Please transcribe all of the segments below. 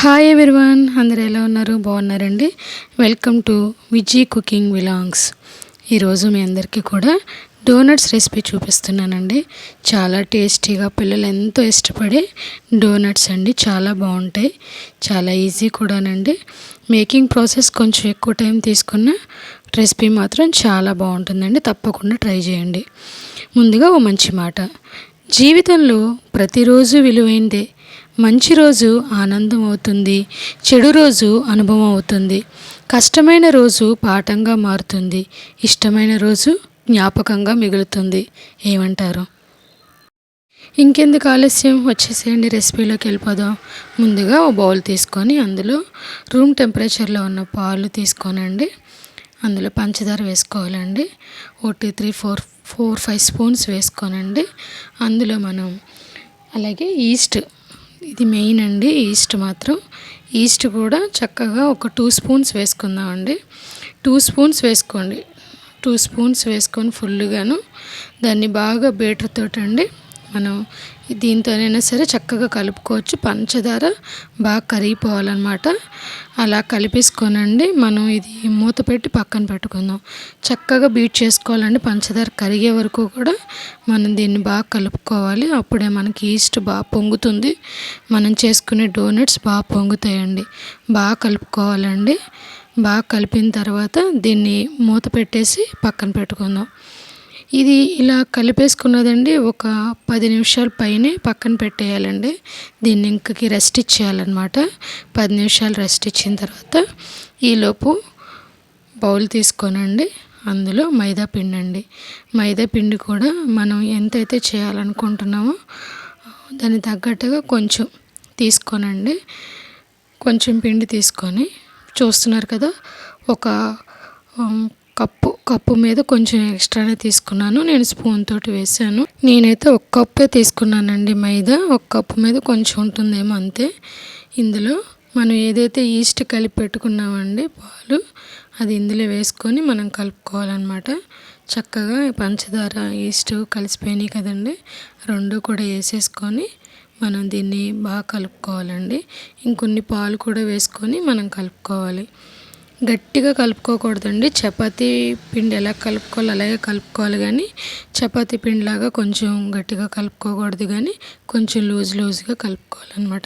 Hi everyone అందరు ఎలా ఉన్నారు? బాగున్నారండి? Welcome to Viji cooking vlogs ఈరోజు మీ అందరికీ కూడా డోనట్స్ రెసిపీ చూపిస్తున్నానండి. చాలా టేస్టీగా పిల్లలు ఎంతో ఇష్టపడే డోనట్స్ అండి. చాలా బాగుంటాయి. చాలా ఈజీ కూడానండి. మేకింగ్ ప్రాసెస్ కొంచెం ఎక్కువ టైం తీసుకున్న రెసిపీ మాత్రం చాలా బాగుంటుందండి. తప్పకుండా ట్రై చేయండి. ముందుగా ఓ మంచి మాట. జీవితంలో ప్రతిరోజు విలువైందే మంచి రోజు ఆనందం అవుతుంది చెడు రోజు అనుభవం అవుతుంది కష్టమైన రోజు పాఠంగా మారుతుంది ఇష్టమైన రోజు జ్ఞాపకంగా మిగులుతుంది. ఏమంటారు? ఇంకెందుకు ఆలస్యం? వచ్చేసేయండి రెసిపీలోకి వెళ్ళిపోదాం. ముందుగా ఓ బౌల్ తీసుకొని అందులో రూమ్ టెంపరేచర్లో ఉన్న పాలు తీసుకోనండి. అందులో పంచదార వేసుకోవాలండి. ఓ three four four five spoons వేసుకోనండి. అందులో మనం అలాగే ఈస్ట్ ఇది మెయిన్ అండి ఈస్ట్ మాత్రం. ఈస్ట్ కూడా చక్కగా ఒక టూ స్పూన్స్ వేసుకుందామండి. టూ స్పూన్స్ వేసుకోండి. టూ స్పూన్స్ వేసుకొని ఫుల్గాను దాన్ని బాగా బీటర్ తోటండి. మనం దీంతోనైనా సరే చక్కగా కలుపుకోవచ్చు. పంచదార బాగా కరిగిపోవాలన్నమాట. అలా కలిపేసుకోనండి. మనం ఇది మూత పెట్టి పక్కన పెట్టుకుందాం. చక్కగా బీట్ చేసుకోవాలండి. పంచదార కరిగే వరకు కూడా మనం దీన్ని బాగా కలుపుకోవాలి. అప్పుడే మనకి ఈస్ట్ బాగా పొంగుతుంది. మనం చేసుకునే డోనట్స్ బాగా పొంగుతాయండి. బాగా కలుపుకోవాలండి. బాగా కలిపిన తర్వాత దీన్ని మూత పెట్టేసి పక్కన పెట్టుకుందాం. ఇది ఇలా కలిపేసుకున్నదండి ఒక పది నిమిషాల పైనే పక్కన పెట్టేయాలండి. దీన్ని ఇంకకి రెస్ట్ ఇచ్చేయాలన్నమాట. పది నిమిషాలు రెస్ట్ ఇచ్చిన తర్వాత ఈలోపు బౌల్ తీసుకోనండి. అందులో మైదా పిండి అండి మైదా పిండి కూడా మనం ఎంతైతే చేయాలనుకుంటున్నామో దానికి తగ్గట్టుగా కొంచెం తీసుకోనండి. కొంచెం పిండి తీసుకొని చూస్తున్నారు కదా ఒక కప్పు కప్పు మీద కొంచెం ఎక్స్ట్రానే తీసుకున్నాను. నేను స్పూన్ తోటి వేసాను నేనైతే ఒక కప్పే తీసుకున్నానండి మైదా. ఒక కప్పు మీద కొంచెం ఉంటుందేమో అంతే. ఇందులో మనం ఏదైతే ఈస్ట్ కలిపి పెట్టుకున్నామండి పాలు అది ఇందులో వేసుకొని మనం కలుపుకోవాలన్నమాట. చక్కగా పంచదార ఈస్ట్ కలిసిపోయినాయి కదండి. రెండు కూడా వేసేసుకొని మనం దీన్ని బాగా కలుపుకోవాలండి. ఇంకొన్ని పాలు కూడా వేసుకొని మనం కలుపుకోవాలి. గట్టిగా కలుపుకోకూడదండి. చపాతీ పిండి ఎలా కలుపుకోవాలి అలాగే కలుపుకోవాలి కానీ చపాతీ పిండిలాగా కొంచెం గట్టిగా కలుపుకోకూడదు కానీ కొంచెం లూజ్ లూజ్గా కలుపుకోవాలన్నమాట.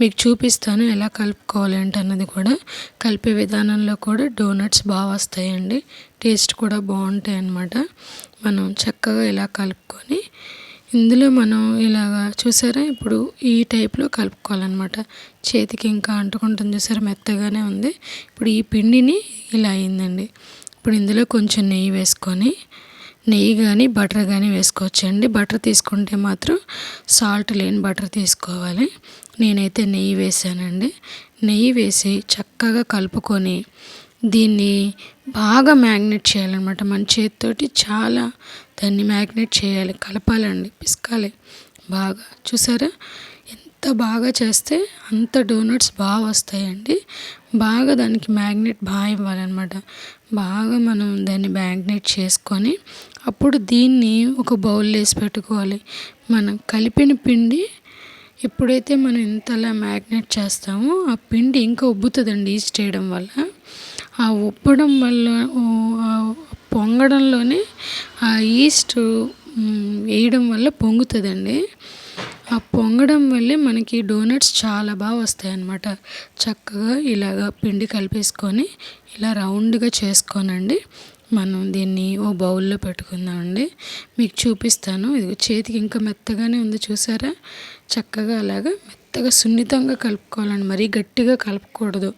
మీకు చూపిస్తాను ఎలా కలుపుకోవాలి అన్నది కూడా. కలిపే విధానంలో కూడా డోనట్స్ బాగా వస్తాయండి. టేస్ట్ కూడా బాగుంటాయి అన్నమాట మనం చక్కగా ఇలా కలుపుకొని ఇందులో మనం ఇలాగా చూసారా? ఇప్పుడు ఈ టైప్లో కలుపుకోవాలన్నమాట. చేతికి ఇంకా అంటుకుంటుంది చూసారా? మెత్తగానే ఉంది. ఇప్పుడు ఈ పిండిని ఇలా అయిందండి. ఇప్పుడు ఇందులో కొంచెం నెయ్యి వేసుకొని నెయ్యి కానీ బటర్ కానీ వేసుకోవచ్చండి బటర్ తీసుకుంటే మాత్రం సాల్ట్ లేని బటర్ తీసుకోవాలి. నేనైతే నెయ్యి వేసానండి. నెయ్యి వేసి చక్కగా కలుపుకొని దీన్ని బాగా మ్యాగ్నెట్ చేయాలన్నమాట. మన చేతితోటి చాలా దాన్ని మ్యాగ్నెట్ చేయాలి కలపాలండి పిసకాలి బాగా. చూసారా? ఎంత బాగా చేస్తే అంత డోనట్స్ బాగా వస్తాయండి. బాగా దానికి మ్యాగ్నెట్ బాగా ఇవ్వాలన్నమాట. బాగా మనం దాన్ని మ్యాగ్నెట్ చేసుకొని అప్పుడు దీన్ని ఒక బౌల్ వేసి పెట్టుకోవాలి. మనం కలిపిన పిండి ఎప్పుడైతే మనం ఇంతలా మ్యాగ్నెట్ చేస్తామో ఆ పిండి ఇంకా ఉబ్బుతుందండి ఈస్ట్ చేయడం వల్ల. ఆ ఉప్పడం వల్ల పొంగడంలోనే ఆ ఈస్ట్ వేయడం వల్ల పొంగుతుందండి. ఆ పొంగడం వల్లే మనకి డోనట్స్ చాలా బాగా వస్తాయి అన్నమాట చక్కగా ఇలాగ పిండి కలిపేసుకొని ఇలా రౌండ్గా చేసుకోనండి. మనం దీన్ని ఓ బౌల్లో పెట్టుకుందామండి. మీకు చూపిస్తాను. ఇది చేతికి ఇంకా మెత్తగానే ఉంది చూసారా? చక్కగా అలాగా మెత్తగా సున్నితంగా కలుపుకోవాలండి మరీ గట్టిగా కలపకూడదు.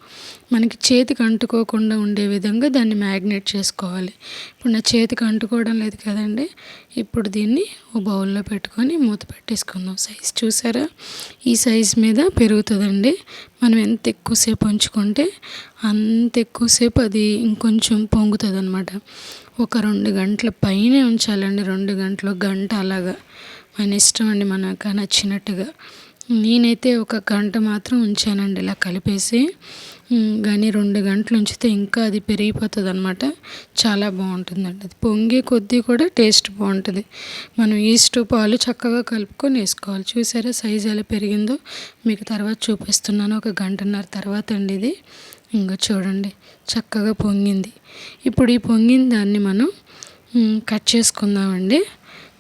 మనకి చేతికి అంటుకోకుండా ఉండే విధంగా దాన్ని మ్యాగ్నేట్ చేసుకోవాలి. ఇప్పుడు నా చేతికి అంటుకోవడం లేదు కదండి. ఇప్పుడు దీన్ని ఓ బౌల్లో పెట్టుకొని మూత పెట్టేసుకుందాం. సైజ్ చూసారా? ఈ సైజ్ మీద పెరుగుతుందండి. మనం ఎంత ఎక్కువసేపు ఉంచుకుంటే అంత ఎక్కువసేపు అది ఇంకొంచెం పొంగుతుంది అనమాట ఒక రెండు గంటల పైనే ఉంచాలండి. రెండు గంటలు గంట అలాగా. మన ఇష్టం అండి మనకు నచ్చినట్టుగా. నేనైతే ఒక గంట మాత్రం ఉంచానండి ఇలా కలిపేసి. కానీ రెండు గంటలు ఉంచితే ఇంకా అది పెరిగిపోతుంది అనమాట చాలా బాగుంటుందండి అది. పొంగే కొద్దీ కూడా టేస్ట్ బాగుంటుంది. మనం ఈస్ట్ పాలు చక్కగా కలుపుకొని వేసుకోవాలి. చూసారా సైజ్ ఎలా పెరిగిందో? మీకు తర్వాత చూపిస్తున్నాను. ఒక గంటన్నర తర్వాత అండి ఇది. ఇంకా చూడండి చక్కగా పొంగింది. ఇప్పుడు ఈ పొంగిన దాన్ని మనం కట్ చేసుకుందామండి.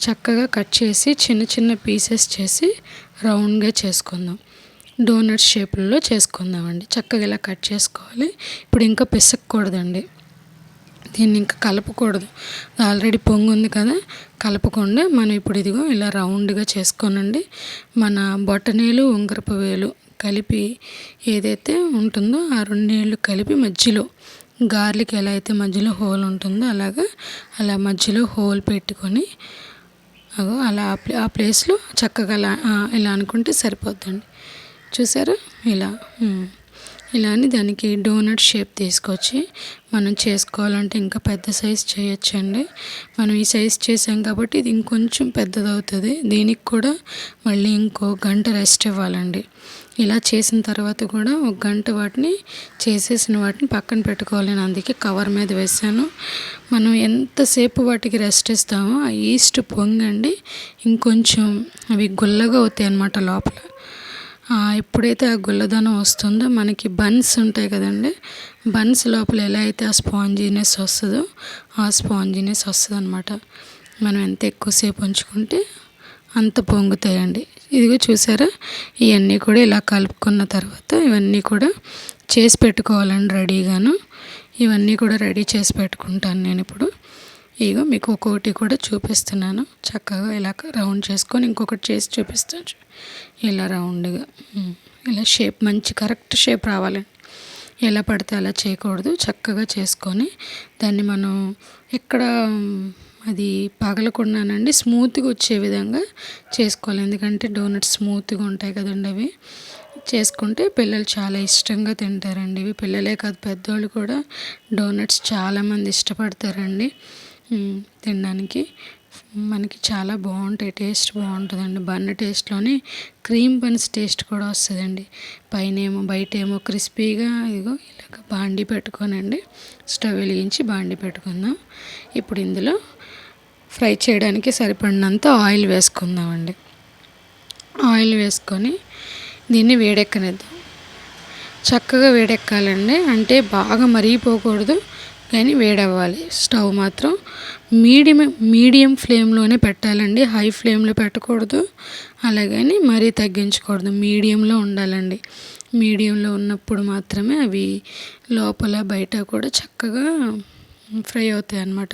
చక్కగా కట్ చేసి చిన్న చిన్న పీసెస్ చేసి రౌండ్గా చేసుకుందాం. డోనట్ షేపుల్లో చేసుకుందామండి. చక్కగా ఇలా కట్ చేసుకోవాలి. ఇప్పుడు ఇంకా పిసక్కూడదండి. దీన్ని ఇంకా కలపకూడదు. ఆల్రెడీ పొంగు ఉంది కదా కలపకుండా మనం ఇప్పుడు ఇదిగో ఇలా రౌండ్గా చేసుకోనండి. మన బొటనీలు ఉంగరపు వేలు కలిపి ఏదైతే ఉంటుందో ఆ రెండు నీళ్ళు కలిపి మధ్యలో గార్లిక్ ఎలా అయితే మధ్యలో హోల్ ఉంటుందో అలాగా అలా మధ్యలో హోల్ పెట్టుకొని అగో అలా ఆ ప్లే ఆ ప్లేస్లో చక్కగా అలా ఇలా అనుకుంటే సరిపోద్దండి. చూసారా? ఇలా ఇలా అని దానికి డోనట్ షేప్ తీసుకొచ్చి మనం చేసుకోవాలంటే ఇంకా పెద్ద సైజ్ చేయొచ్చండి. మనం ఈ సైజ్ చేసాం కాబట్టి ఇది ఇంకొంచెం పెద్దదవుతుంది. దీనికి కూడా మళ్ళీ ఇంకో గంట రెస్ట్ ఇవ్వాలండి. ఇలా చేసిన తర్వాత కూడా ఒక గంట వాటిని చేసేసిన వాటిని పక్కన పెట్టుకోవాలి నేను అందుకే కవర్ మీద వేసాను మనం ఎంతసేపు వాటికి రెస్ట్ ఇస్తామో ఆ ఈస్ట్ పొంగండి ఇంకొంచెం అవి గుల్లగా అవుతాయి అన్నమాట లోపల. ఎప్పుడైతే ఆ గుల్లదనం వస్తుందో మనకి బన్స్ ఉంటాయి కదండి బన్స్ లోపల ఎలా అయితే ఆ స్పాంజీనెస్ వస్తుందో ఆ స్పాంజీనెస్ వస్తుంది అనమాట మనం ఎంత ఎక్కువసేపు ఉంచుకుంటే అంత పొంగుతాయండి. ఇదిగో చూసారా? ఇవన్నీ కూడా ఇలా కలుపుకున్న తర్వాత ఇవన్నీ కూడా చేసి పెట్టుకోవాలండి రెడీగాను. ఇవన్నీ కూడా రెడీ చేసి పెట్టుకుంటాను నేను ఇప్పుడు ఇగో మీకు ఒక్కొక్కటి కూడా చూపిస్తున్నాను. చక్కగా ఇలా రౌండ్ చేసుకొని ఇంకొకటి చేసి చూపిస్తాను ఇలా రౌండ్గా ఇలా షేప్ మంచి కరెక్ట్ షేప్ రావాలండి. ఎలా పడితే అలా చేయకూడదు. చక్కగా చేసుకొని దాన్ని మనం ఎక్కడ అది పగలకుండానండి స్మూత్గా వచ్చే విధంగా చేసుకోవాలి. ఎందుకంటే డోనట్స్ స్మూత్గా ఉంటాయి కదండి అవి. చేసుకుంటే పిల్లలు చాలా ఇష్టంగా తింటారండి. ఇవి పిల్లలే కాదు పెద్దోళ్ళు కూడా డోనట్స్ చాలామంది ఇష్టపడతారండి. తినడానికి. మనకి చాలా బాగుంటాయి. టేస్ట్ బాగుంటుందండి. బన్ టేస్ట్లోనే క్రీమ్ బన్స్ టేస్ట్ కూడా వస్తుందండి. పైన ఏమో బయట ఏమో క్రిస్పీగా ఇదిగో ఇలాగ బాండి పెట్టుకోనండి. స్టవ్ వెలిగించి బాండి పెట్టుకుందాం. ఇప్పుడు ఇందులో ఫ్రై చేయడానికి సరిపడినంత ఆయిల్ వేసుకుందామండి. ఆయిల్ వేసుకొని దీన్ని వేడెక్కనిద్దాం. చక్కగా వేడెక్కాలండి. అంటే బాగా మరిగిపోకూడదు కానీ వేడవ్వాలి. స్టవ్ మాత్రం మీడియం మీడియం ఫ్లేమ్లోనే పెట్టాలండి. హై ఫ్లేమ్లో పెట్టకూడదు అలాగని మరీ తగ్గించకూడదు. మీడియంలో ఉండాలండి. మీడియంలో ఉన్నప్పుడు మాత్రమే అవి లోపల బయట కూడా చక్కగా ఫ్రై అవుతాయి అన్నమాట.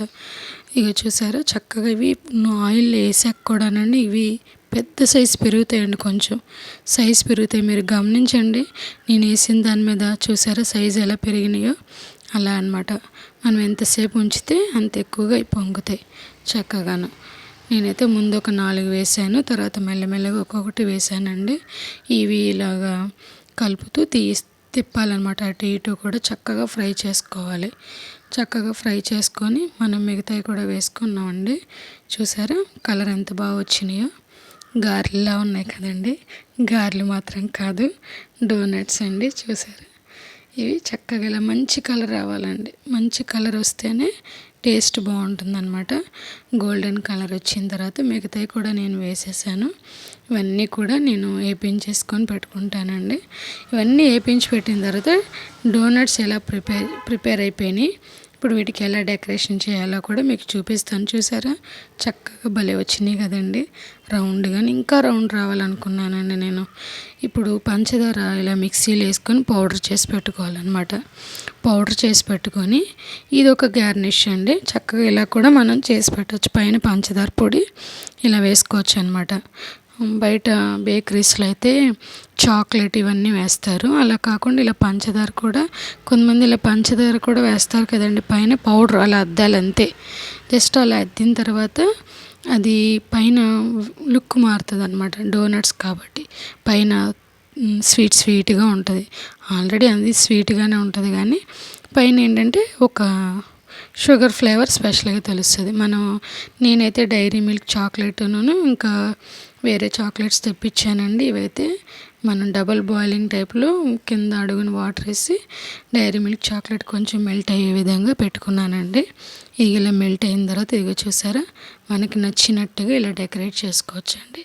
ఇక చూసారా? చక్కగా ఇవి ఆయిల్ వేసాక కూడానండి ఇవి పెద్ద సైజు పెరుగుతాయండి కొంచెం. సైజు పెరుగుతాయి. మీరు గమనించండి. నేను వేసిన దాని మీద చూసారా? సైజు ఎలా పెరిగినాయో అలా అన్నమాట. మనం ఎంతసేపు ఉంచితే అంత ఎక్కువగా పొంగుతాయి చక్కగాను. నేనైతే ముందు ఒక నాలుగు వేసాను. తర్వాత మెల్లమెల్లగా ఒక్కొక్కటి వేసానండి. ఇవి ఇలాగా కలుపుతూ తీ తిప్పాలన్నమాట. అటు ఇటు కూడా చక్కగా ఫ్రై చేసుకోవాలి. చక్కగా ఫ్రై చేసుకొని మనం మిగతాయి కూడా వేసుకున్నామండి. చూసారా? కలర్ ఎంత బాగా వచ్చినాయో. గారెలా ఉన్నాయి కదండి. గారెలు మాత్రం కాదు. డోనట్స్ అండి. చూసారా? ఇవి చక్కగా ఇలా మంచి కలర్ రావాలండి. మంచి కలర్ వస్తేనే టేస్ట్ బాగుంటుందన్నమాట. గోల్డెన్ కలర్ వచ్చిన తర్వాత మిగతాయి కూడా నేను వేసేసాను. ఇవన్నీ కూడా నేను వేపించేసుకొని పెట్టుకుంటానండి. ఇవన్నీ వేపించి పెట్టిన తర్వాత డోనట్స్ ఎలా ప్రిపేర్ ప్రిపేర్ అయిపోయినాయి. ఇప్పుడు వీటికి ఎలా డెకరేషన్ చేయాలో కూడా మీకు చూపిస్తాను చూసారా? చక్కగా భలే వచ్చినాయి కదండి. రౌండ్గా ఇంకా రౌండ్ రావాలనుకున్నానండి నేను. ఇప్పుడు పంచదార ఇలా మిక్సీలో వేసుకొని పౌడర్ చేసి పెట్టుకోవాలన్నమాట. పౌడర్ చేసి పెట్టుకొని ఇది ఒక గార్నిష్ అండి. చక్కగా ఇలా కూడా మనం చేసి పెట్టవచ్చు పైన పంచదార పొడి ఇలా వేసుకోవచ్చు అనమాట బయట బేకరీస్లో అయితే చాక్లెట్ ఇవన్నీ వేస్తారు. అలా కాకుండా ఇలా పంచదార కూడా కొంతమంది ఇలా పంచదార కూడా వేస్తారు కదండి. పైన పౌడర్ అలా అద్దాలి అంతే. జస్ట్ అలా అద్దిన తర్వాత అది పైన లుక్ మారుతుంది అనమాట డోనట్స్ కాబట్టి పైన స్వీట్ స్వీట్గా ఉంటుంది. ఆల్రెడీ అది స్వీట్గానే ఉంటుంది. కానీ పైన ఏంటంటే ఒక షుగర్ ఫ్లేవర్ స్పెషల్గా తెలుస్తుంది. మనం నేనైతే డైరీ మిల్క్ చాక్లెట్ను ఇంకా వేరే చాక్లెట్స్ తెప్పించానండి. ఇవైతే మనం డబల్ బాయిలింగ్ టైప్లో కింద అడుగున వాటర్ వేసి డైరీ మిల్క్ చాక్లెట్ కొంచెం మెల్ట్ అయ్యే విధంగా పెట్టుకున్నానండి. ఇక ఇలా మెల్ట్ అయిన తర్వాత ఇదిగో చూసారా? మనకి నచ్చినట్టుగా ఇలా డెకరేట్ చేసుకోవచ్చండి.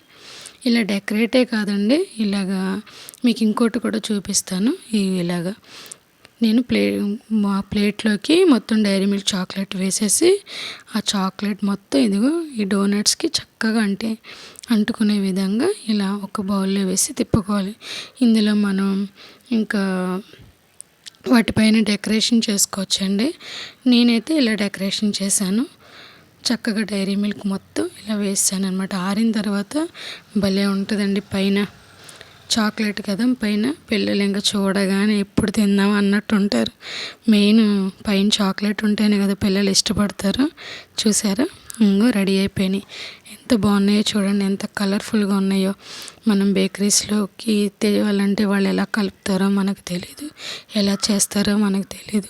ఇలా డెకరేటే కాదండి ఇలాగా మీకు ఇంకోటి కూడా చూపిస్తాను. ఇవి ఇలాగా నేను ప్లే మా ప్లేట్లోకి మొత్తం డైరీ మిల్క్ చాక్లెట్ వేసేసి ఆ చాక్లెట్ మొత్తం ఇదిగో ఈ డోనట్స్కి చక్కగా అంటే అంటుకునే విధంగా ఇలా ఒక బౌల్లో వేసి తిప్పుకోవాలి. ఇందులో మనం ఇంకా వాటిపైన డెకరేషన్ చేసుకోవచ్చండి. నేనైతే ఇలా డెకరేషన్ చేశాను. చక్కగా డైరీ మిల్క్ మొత్తం ఇలా వేసాను అనమాట ఆరిన తర్వాత భలే ఉంటుందండి పైన. చాక్లెట్ కదా పైన పిల్లలు ఇంకా చూడగానే ఎప్పుడు తిందాం అన్నట్టు ఉంటారు మెయిన్ పైన చాక్లెట్ ఉంటేనే కదా పిల్లలు ఇష్టపడతారు. చూసారా? ఇంకో రెడీ అయిపోయినాయి. ఎంత బాగున్నాయో చూడండి ఎంత కలర్ఫుల్గా ఉన్నాయో. మనం బేకరీస్లోకి తేవాలంటే వాళ్ళు ఎలా కలుపుతారో మనకు తెలియదు ఎలా చేస్తారో మనకు తెలియదు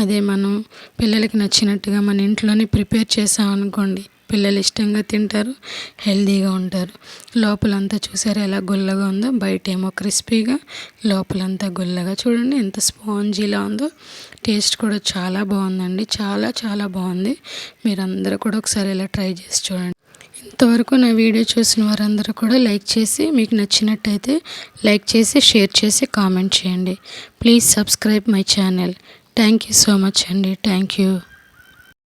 అదే మనం పిల్లలకి నచ్చినట్టుగా మన ఇంట్లోనే ప్రిపేర్ చేసామనుకోండి. పిల్లలు ఇష్టంగా తింటారు హెల్దీగా ఉంటారు. లోపలంతా చూసారు ఎలా గుల్లగా ఉందో? బయట ఏమో క్రిస్పీగా లోపలంతా గుల్లగా. చూడండి ఎంత స్పాంజీలా ఉందో. టేస్ట్ కూడా చాలా బాగుందండి. చాలా చాలా బాగుంది. మీరందరూ కూడా ఒకసారి ఇలా ట్రై చేసి చూడండి. ఇంతవరకు నా వీడియో చూసిన వారందరూ కూడా లైక్ చేసి మీకు నచ్చినట్టయితే లైక్ చేసి షేర్ చేసి కామెంట్ చేయండి. Please subscribe my channel. Thank you so much అండి. Thank you.